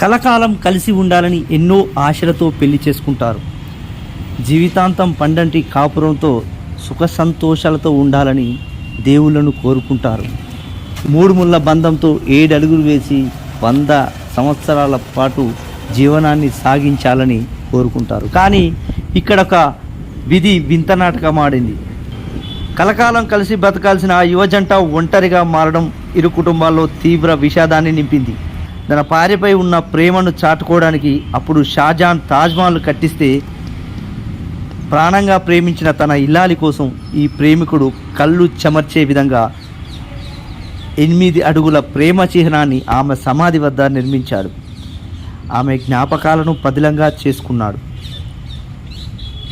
కలకాలం కలిసి ఉండాలని ఎన్నో ఆశలతో పెళ్ళి చేసుకుంటారు. జీవితాంతం పండంటి కాపురంతో సుఖ సంతోషాలతో ఉండాలని దేవుళ్ళను కోరుకుంటారు. మూడు ముళ్ళ బంధంతో ఏడు వేసి వంద సంవత్సరాల పాటు జీవనాన్ని సాగించాలని కోరుకుంటారు. కానీ ఇక్కడ ఒక విధి వింత నాటకం ఆడింది కలకాలం కలిసి బతకాల్సిన ఆ యువజంట ఒంటరిగా మారడం ఇరు కుటుంబాల్లో తీవ్ర విషాదాన్ని నింపింది. తన భార్యపై ఉన్న ప్రేమను చాటుకోవడానికి అప్పుడు షాజాన్ తాజ్మహల్ కట్టిస్తే ప్రాణంగా ప్రేమించిన తన ఇల్లాలి కోసం ఈ ప్రేమికుడు కళ్ళు చెమర్చే విధంగా ఎనిమిది అడుగుల ప్రేమ చిహ్నాన్ని ఆమె సమాధి వద్ద నిర్మించాడు. ఆమె జ్ఞాపకాలను పదిలంగా చేసుకున్నాడు.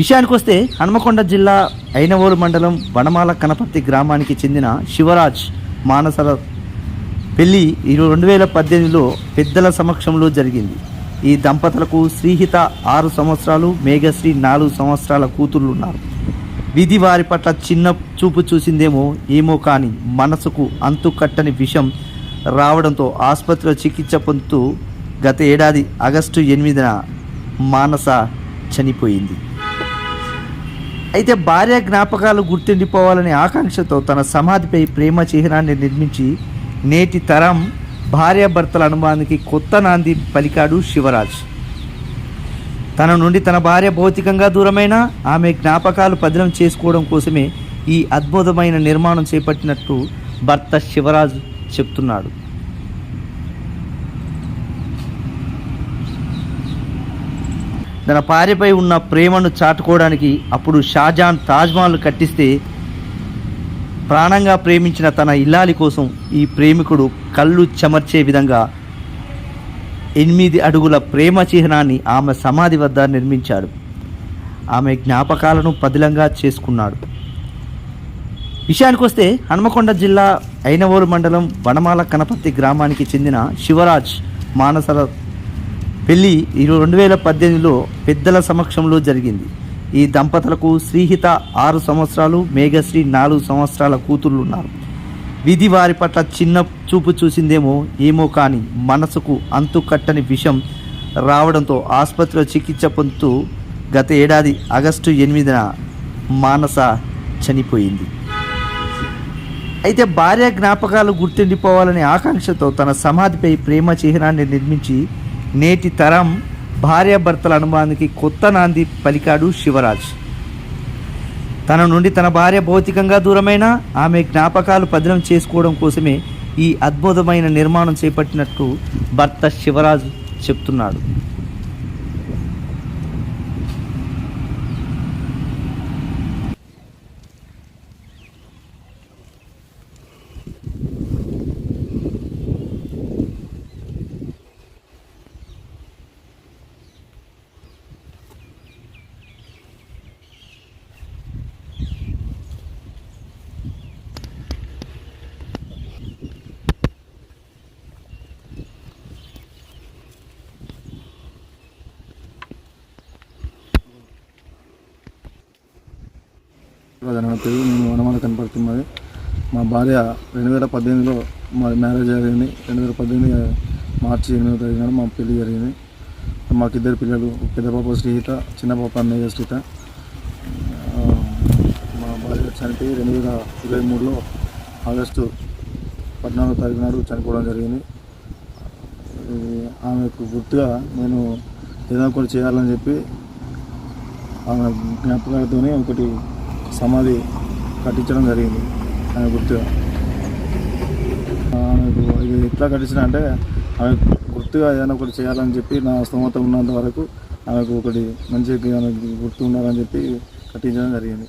విషయానికి వస్తే హనుమకొండ జిల్లా ఐనవోలు మండలం వనమాల కనపర్తి గ్రామానికి చెందిన శివరాజ్ మానసర పెళ్ళి రెండు వేల పద్దెనిమిదిలో పెద్దల సమక్షంలో జరిగింది. ఈ దంపతులకు శ్రీహిత ఆరు సంవత్సరాలు మేఘశ్రీ నాలుగు సంవత్సరాల కూతుర్లు ఉన్నారు విధి వారి పట్ల చిన్న చూపు చూసిందేమో ఏమో కానీ మనసుకు అంతు కట్టని విషం రావడంతో ఆసుపత్రిలో చికిత్స పొందుతూ గత ఏడాది ఆగస్టు ఎనిమిదిన మానస చనిపోయింది. అయితే భార్య జ్ఞాపకాలు గుర్తుండిపోవాలనే ఆకాంక్షతో తన సమాధిపై ప్రేమ చిహ్నాన్ని నిర్మించి నేటి తరం భార్యాభర్తల అనుభవానికి కొత్త నాంది పలికాడు శివరాజ్. తన నుండి తన భార్య భౌతికంగా దూరమైన ఆమె జ్ఞాపకాలు పదిలం చేసుకోవడం కోసమే ఈ అద్భుతమైన నిర్మాణం చేపట్టినట్టు భర్త శివరాజ్ చెప్తున్నాడు. తన భార్యపై ఉన్న ప్రేమను చాటుకోవడానికి అప్పుడు షాజాన్ తాజ్మహల్ కట్టిస్తే ప్రాణంగా ప్రేమించిన తన ఇల్లాలి కోసం ఈ ప్రేమికుడు కళ్ళు చెమర్చే విధంగా ఎనిమిది అడుగుల ప్రేమ చిహ్నాన్ని ఆమె సమాధి వద్ద నిర్మించాడు. ఆమె జ్ఞాపకాలను పదిలంగా చేసుకున్నాడు. విషయానికి వస్తే హనుమకొండ జిల్లా అయినవోలు మండలం వనమాల కనపర్తి గ్రామానికి చెందిన శివరాజ్ మానసల పెళ్ళి ఇరు రెండు వేల పద్దెనిమిదిలో పెద్దల సమక్షంలో జరిగింది. ఈ దంపతులకు శ్రీహిత ఆరు సంవత్సరాలు మేఘశ్రీ నాలుగు సంవత్సరాల కూతుర్లు ఉన్నారు విధి వారి పట్ల చిన్న చూపు చూసిందేమో ఏమో కానీ మనసుకు అంతు కట్టని విషం రావడంతో ఆసుపత్రిలో చికిత్స పొందుతూ గత ఏడాది ఆగస్టు ఎనిమిదిన మానస చనిపోయింది. అయితే భార్య జ్ఞాపకాలు గుర్తుండిపోవాలనే ఆకాంక్షతో తన సమాధిపై ప్రేమ చిహ్నాన్ని నిర్మించి నేటి తరం భార్యాభర్తల అనుమానానికి కొత్త నాంది పలికాడు శివరాజ్. తన నుండి తన భార్య భౌతికంగా దూరమైన ఆమె జ్ఞాపకాలు పదిలం చేసుకోవడం కోసమే ఈ అద్భుతమైన నిర్మాణం చేపట్టినట్టు భర్త శివరాజ్ చెప్తున్నాడు. నా పేరు మేము వనమాల కనపడుతున్నది. మా భార్య రెండు వేల పద్దెనిమిదిలో మా మ్యారేజ్ జరిగింది. రెండు వేల పద్దెనిమిది మార్చి ఎనిమిదో తారీఖున మా పెళ్ళి జరిగింది. మాకు ఇద్దరు పిల్లలు పెద్ద పాప శ్రీహిత చిన్న పాప అన్నయ్య శ్రీత మా భార్య చనిపోయి రెండు వేల ఇరవై మూడులో ఆగస్టు పద్నాలుగో తారీఖు నాడు చనిపోవడం జరిగింది. ఆమెకు గుర్తుగా నేను ఏదైనా ఒకటి చేయాలని చెప్పి ఆమె జ్ఞాపకాలతోనే ఒకటి సమాధి కట్టించడం జరిగింది. ఆమె గుర్తుగా ఆమెకు ఇది ఎట్లా కట్టించిన అంటే ఆమె గుర్తుగా ఏదైనా ఒకటి చేయాలని చెప్పి నా స్తోమత ఉన్నంత వరకు ఆమెకు ఒకటి మంచి గుర్తు ఉండాలని చెప్పి కట్టించడం జరిగింది.